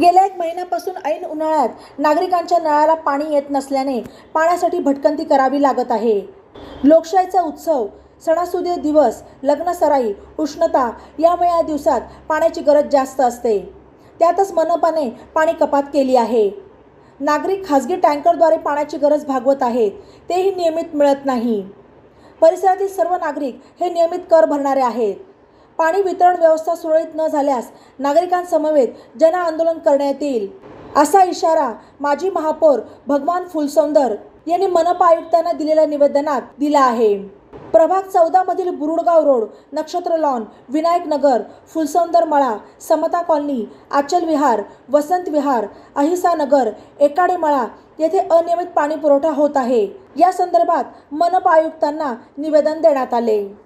गेल्या एक महिन्यापासून ऐन उन्हाळ्यात नागरिकांच्या नळाला पाणी येत नसल्याने पाण्यासाठी भटकंती करावी लागत आहे. लोकशाहीचा उत्सव सणासुदीर दिवस लग्नसराई उष्णता यामुळे या दिवसात पाण्याची गरज जास्त असते. त्यातच मनपाने पाणी कपात केली आहे. नागरिक खाजगी टँकरद्वारे पाण्याची गरज भागवत आहेत तेही नियमित मिळत नाही. परिसरातील सर्व नागरिक हे नियमित कर भरणारे आहेत. पाणी वितरण व्यवस्था सुरळीत न झाल्यास नागरिकांसमवेत जन आंदोलन करण्यात येईल. असा इशारा माजी महापौर भगवान फुलसौंदर यांनी मनपा आयुक्तांना दिलेल्या निवेदनात दिला आहे. प्रभाग चौदामधील बुरुडगाव रोड नक्षत्र लॉन विनायक नगर फुलसौंदर मळा समता कॉलनी आचल विहार वसंत विहार अहिसा नगर एकाडे मळा येथे अनियमित पाणी पुरवठा होत आहे. या संदर्भात मनपा आयुक्तांना निवेदन देण्यात आले.